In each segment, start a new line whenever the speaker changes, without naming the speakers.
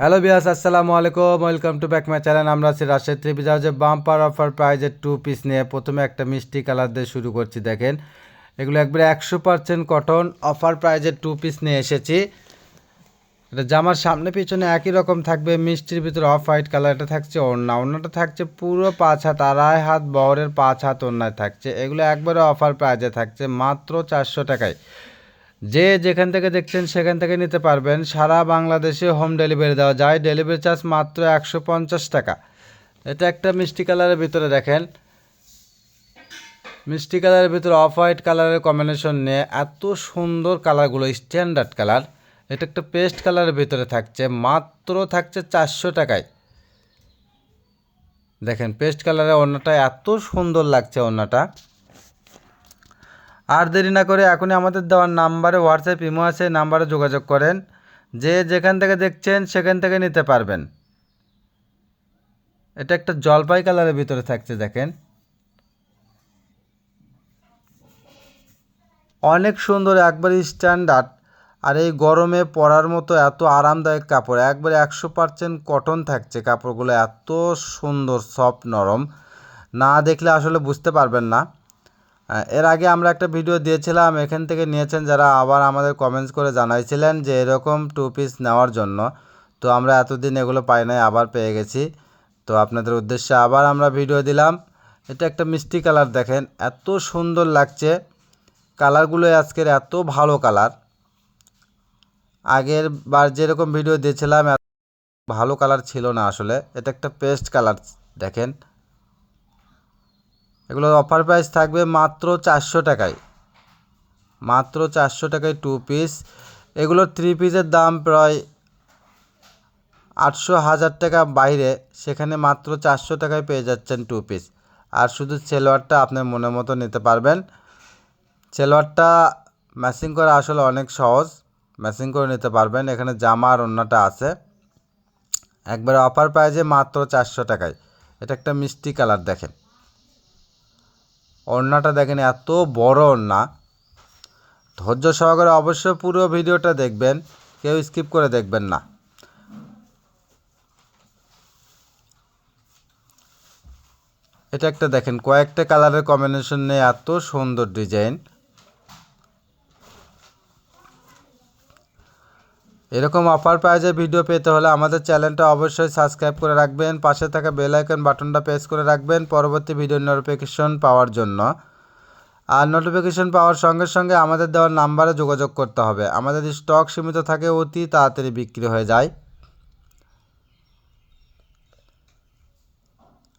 Hello বিয়াস আসসালামু আলাইকুম welcome to back my channel আমরা আছি থ্রি পিস হাউসে বাম্পার অফার প্রাইজের টু পিস নিয়ে প্রথমে একটা মিষ্টি কালার দিয়ে শুরু করছি, দেখেন। এগুলো একবারে একশো পার্সেন্ট কটন অফার প্রাইজের টু পিস নিয়ে এসেছি। এটা জামার সামনে পিছনে একই রকম থাকবে, মিষ্টির ভিতরে অফ হোয়াইট কালার এটা থাকছে, ওড়না। ওড়নাটা থাকছে পুরো পাঁচ হাত, আড়াই হাত, বহরের পাঁচ হাত ওড়নায় থাকছে। এগুলো একবারে অফার প্রাইজে থাকছে মাত্র চারশো টাকায়। যে যেখান থেকে দেখছেন সেখান থেকে নিতে পারবেন। সারা বাংলাদেশে হোম ডেলিভারি দেওয়া যায়। ডেলিভারি চার্জ মাত্র একশো পঞ্চাশ টাকা। এটা একটা মিষ্টি কালারের ভিতরে দেখেন। মিষ্টি কালারের ভিতরে অফ হোয়াইট কালারের কম্বিনেশন নিয়ে এত সুন্দর কালারগুলো স্ট্যান্ডার্ড কালার। এটা একটা পেস্ট কালারের ভিতরে থাকছে। মাত্র থাকছে চারশো টাকায়। দেখেন পেস্ট কালারের ওড়নাটা এত সুন্দর লাগছে ওড়নাটা। আর দেরি না করে এখনই আমাদের দেওয়ার নাম্বারে হোয়াটসঅ্যাপ ইমো আছে নাম্বারে যোগাযোগ করেন। যে যেখান থেকে দেখছেন সেখান থেকে নিতে পারবেন। এটা একটা জলপাই কালারের ভিতরে থাকছে, দেখেন। অনেক সুন্দর, একবারে স্ট্যান্ডার্ড আর এই গরমে পরার মতো এত আরামদায়ক কাপড়, একবারে একশো পার্সেন্ট কটন থাকছে কাপড়গুলো, এত সুন্দর সফট নরম। না দেখলে আসলে বুঝতে পারবেন না। এর আগে আমরা একটা ভিডিও দিয়েছিলাম, এখান থেকে নিয়েছেন যারা আবার আমাদের কমেন্টস করে জানাইছিলেন যে এরকম টু পিস নেওয়ার জন্য। তো আমরা এতদিন এগুলো পাই নাই, আবার পেয়ে গেছি। তো আপনাদের উদ্দেশ্যে আবার আমরা ভিডিও দিলাম। এটা একটা মিষ্টি কালার দেখেন, এত সুন্দর লাগছে। কালারগুলো আজকের এত ভালো কালার আগের বার যেরকম ভিডিও দিয়েছিলাম ভালো কালার ছিল না আসলে। এটা একটা পেস্ট কালার দেখেন। এগুলোর অফার প্রাইস থাকবে মাত্র চারশো টাকায়। মাত্র চারশো টাকায় টু পিস এগুলোর থ্রি পিসের দাম প্রায় আটশো হাজার টাকা বাইরে। সেখানে মাত্র চারশো টাকায় পেয়ে যাচ্ছেন টু পিস আর শুধু সেলোয়ারটা আপনার মনের মতো নিতে পারবেন। সেলোয়ারটা ম্যাচিং করা আসলে অনেক সহজ। ম্যাচিং করে নিতে পারবেন। এখানে জামা আর অন্যটা আছে। একবারে অফার প্রাইজে মাত্র চারশো টাকায়। এটা একটা মিষ্টি কালার দেখেন। ওড়নাটা দেখেন, এত বড় ওড়না ধৈর্য সহকারে অবশ্যই পুরো ভিডিওটা দেখবেন, কেউ স্কিপ করে দেখবেন না। এটা একটা দেখেন, কয়েকটা কালারের কম্বিনেশন নিয়ে এত সুন্দর ডিজাইন। এরকম অফার প্রাইজে ভিডিও পেতে হলে আমাদের চ্যানেলটা অবশ্যই সাবস্ক্রাইব করে রাখবেন, পাশে থাকা বেল আইকন বাটনটা প্রেস করে রাখবেন পরবর্তী ভিডিও নোটিফিকেশন পাওয়ার জন্য। আর নোটিফিকেশন পাওয়ার সঙ্গে সঙ্গে আমাদের দেওয়ার নাম্বারে যোগাযোগ করতে হবে। আমাদের স্টক সীমিত থাকে, অতি তাড়াতাড়ি বিক্রি হয়ে যায়।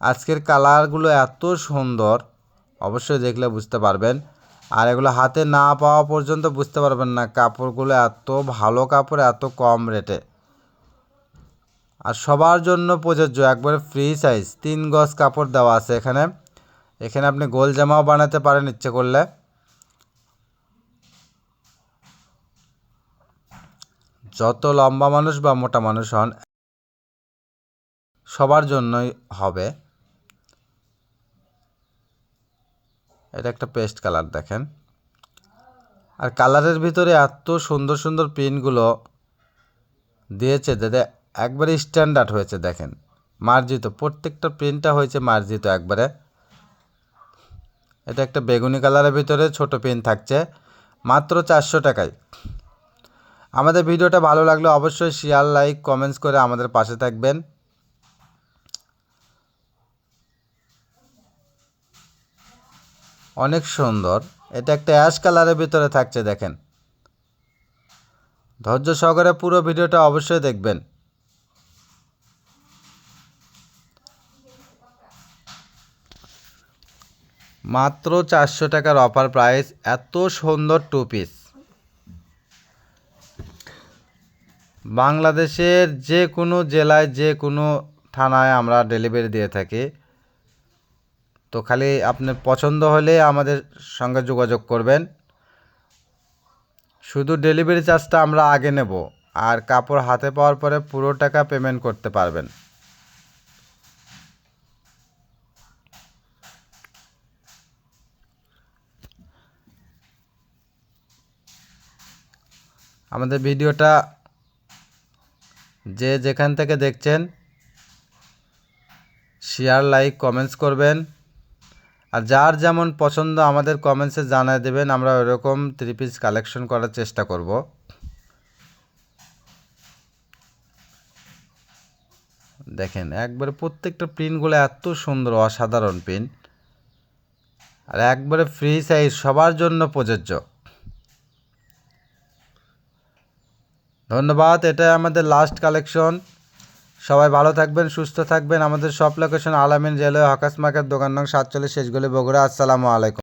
আজকের কালারগুলো এত সুন্দর, অবশ্যই দেখলে বুঝতে পারবেন। আর এগুলো হাতে না পাওয়া পর্যন্ত বুঝতে পারবেন না। কাপড়গুলো এত ভালো কাপড়, এত কম রেটে আর সবার জন্য প্রযোজ্য, একবারে ফ্রি সাইজ তিন গজ কাপড় দেওয়া আছে এখানে। এখানে আপনি গোল জামাও বানাতে পারেন ইচ্ছে করলে। যত লম্বা মানুষ বা মোটা মানুষ হন, সবার জন্যই হবে। এটা একটা পেস্ট কালার, দেখেন। আর কালারের ভিতরে এত সুন্দর সুন্দর পিনগুলো দিয়েছে যাতে একবারে স্ট্যান্ডার্ড হয়েছে, দেখেন। মার্জিত, প্রত্যেকটা প্রিন্টটা হয়েছে মার্জিত একবারে। এটা একটা বেগুনি কালারের ভিতরে ছোট পেন থাকছে, মাত্র চারশো টাকায়। আমাদের ভিডিওটা ভালো লাগলে অবশ্যই শেয়ার লাইক কমেন্টস করে আমাদের পাশে থাকবেন। অনেক সুন্দর। এটা একটা অ্যাশ কালারের ভিতরে থাকছে, দেখেন। ধৈর্য সহকারে পুরো ভিডিওটা অবশ্যই দেখবেন। মাত্র চারশো টাকার অফার প্রাইস, এত সুন্দর টু পিস বাংলাদেশের যে কোনো জেলায়, যে কোনো থানায় আমরা ডেলিভারি দিয়ে থাকি। তো খালি আপনার পছন্দ হলে আমাদের সঙ্গে যোগাযোগ করবেন। শুধু ডেলিভারি চার্জটা আমরা আগে নেব আর কাপড় হাতে পাওয়ার পরে পুরো টাকা পেমেন্ট করতে পারবেন। আমাদের ভিডিওটা যে যেখান থেকে দেখছেন শেয়ার লাইক কমেন্টস করবেন। আর যার যেমন পছন্দ আমাদের কমেন্টসে জানায় দেবেন, আমরা ওরকম থ্রি পিস কালেকশন করার চেষ্টা করব। দেখেন, একবারে প্রত্যেকটা প্রিন্টগুলো এত সুন্দর, অসাধারণ প্রিন্ট আর একবারে ফ্রি সাইজ সবার জন্য প্রযোজ্য। ধন্যবাদ এটা আমাদের লাস্ট কালেকশন সবাই ভালো থাকবেন, সুস্থ থাকবেন। আমাদের সব লোকেশন আলামিন রেলওয়ে হকাস মার্কেট, দোকান নং সাতচল্লিশ, শেষগুলি বগুড়া। আসসালামু আলাইকুম।